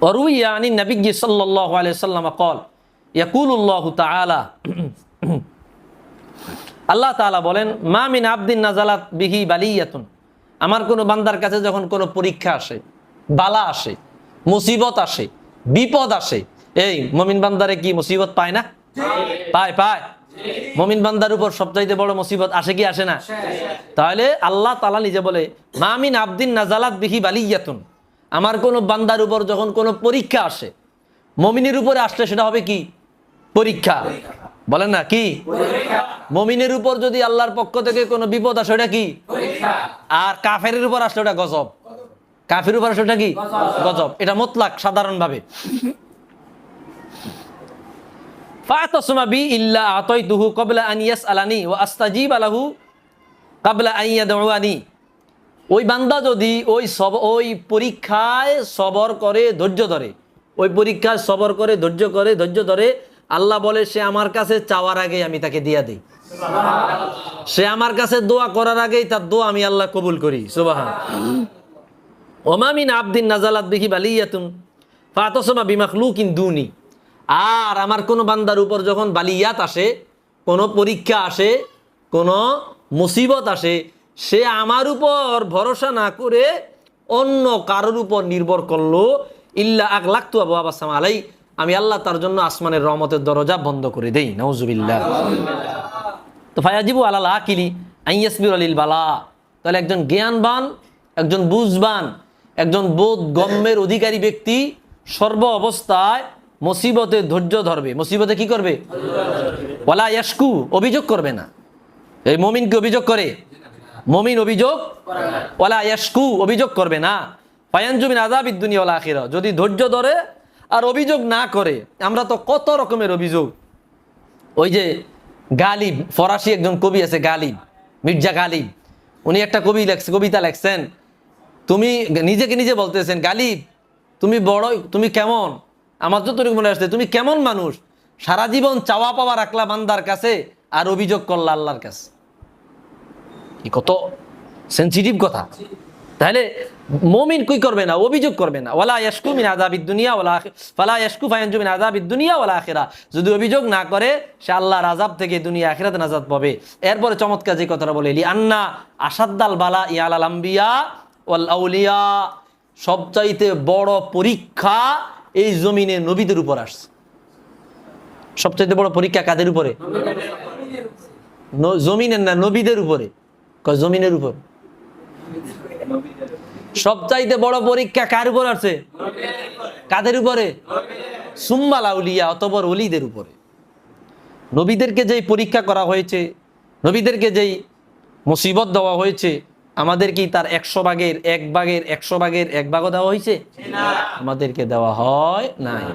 وروي عن النبي صلى الله عليه وسلم قال يقول الله تعالى আল্লাহ তাআলা বলেন মা মিন আবদিন নাজালাত বিহি বালিয়াতুন আমার কোনো বান্দার কাছে যখন কোনো পরীক্ষা আসে বালা আসে মুসিবত আসে বিপদ আসে এই মমিন বান্দারে কি মুসিবত পায় না পায় পায় মমিন বান্দার উপর সবচাইতে বড় মুসিবত আসে কি আসে না তাহলে আল্লাহ তালা নিজে বলে মামিন আবদিন নাজালাত বিহি বালিয়াতুন আমার কোন বান্দার উপর যখন কোনো পরীক্ষা আসে মমিনের উপরে আসলে সেটা হবে কি? পরীক্ষা। বলেন না কি? মমিনের উপর যদি আল্লাহর পক্ষ থেকে কোনো বিপদ আসে ওটা কি? আর কাফের উপর আসলে ওটা গজব। কাফের উপর আসলে ওটা কি? গজব। এটা মতলাক সাধারণভাবে। ফাতাসমা বি ইল্লা আতাইতুহু ক্বাবলা আন ইয়াসআলানি ওয়া আস্তাজিব লাহু ক্বাবলা আন ইয়াদউআনি। ওই বান্দা যদি ওই সব, ওই পরীক্ষায় সবর করে, ধৈর্য ধরে, ওই পরীক্ষায় সবর করে, ধৈর্য করে, ধৈর্য ধরে, আল্লাহ বলে, সে আমার কাছে চাওয়ার আগে আমি তাকে দিয়া দিই। সে আমার কাছে দোয়া করার আগেই তার দোয়া আমি আল্লাহ কবুল করি। সুবাহ ওমামিন আবদিন নাজালাত বিহি বালিয়াতুন ফাতসমা বিমাখলুকিন দুনি। আর আমার কোনো বান্দার উপর যখন বালিয়াত আসে, কোনো পরীক্ষা আসে, কোনো মুসিবত আসে সে আমার উপর ভরসা না করে অন্য কারোর উপর নির্ভর করল, ইল্লা আক লাখতু আবু আবাসাম আলাই আমি আল্লাহ তার জন্য আসমানের রহমতের দরজা বন্ধ করে দেই নওজুবিল্লাহ তো ফায়াজিবু আলাল আকিলি আইয়াসবির আলিল বালা। তাহলে একজন জ্ঞানবান, একজন বুঝবান, একজন বোধ গম্যের অধিকারী ব্যক্তি সর্ব অবস্থায় মুসিবতে ধৈর্য ধরবে। মুসিবতে কি করবে? ওয়ালা ইয়াসকু অভিযোগ করবে না। এই মমিনকে অভিযোগ করে। মমিন অভিযোগ ওয়ালা ইয়াসকু অভিযোগ করবে না। পায়ানজুমিন আজাবিদ দুনিয়া ওলা আখিরা যদি ধৈর্য ধরে আর অভিযোগ না করে, আমরা তো কত রকমের অভিযোগ। ওই যে গালিব, ফরাসি একজন কবি আছে গালিব, মির্জা গালিব। উনি একটা কবি লেখছে, কবিতা লেখছেন। তুমি নিজেকে নিজে বলতেছেন, গালিব, তুমি বড় তুমি কেমন? আমার যতটুকু মনে আসছে, তুমি কেমন মানুষ? সারা জীবন চাওয়া পাওয়া রাখলা বান্দার কাছে আর অভিযোগ করলা আল্লাহর কাছে। কত সেন্সিটিভ কথা। তাহলে মমিন কি করবে না? অভিযোগ করবে না। ওলা ইয়াসকু মিন আযাবিদ দুনিয়া ওলা ফালা ইয়াসকু ফায়ানজু মিন আযাবিদ দুনিয়া ওলা আখিরা। যদি অভিযোগ না করে সে আল্লাহর আযাব থেকে দুনিয়া আখিরাতে নাজাত পাবে। এরপরে চমৎকার যে কথাটা বলে লি আন্না আসাদ্দাল বালা ইয়ালাল আম্বিয়া ওয়াল আউলিয়া। সবচাইতে বড় পরীক্ষা এই জমিনে নবীদের উপর আসছে। সবচাইতে বড় পরীক্ষা কাদের উপরে? জমিনের না নবীদের উপরে। জমিনের উপর? সবচাইতে বড় পরীক্ষা কার উপর আছে কাদের উপরে? সুম্মাল আউলিয়া অতবর অলিদের উপরে। নবীদেরকে যেই পরীক্ষা করা হয়েছে, নবীদেরকে যেই মুসিবত দেওয়া হয়েছে, আমাদের কি তার একশো ভাগের এক ভাগের একশো ভাগের এক ভাগও দেওয়া হয়েছে? আমাদেরকে দেওয়া হয় নাই।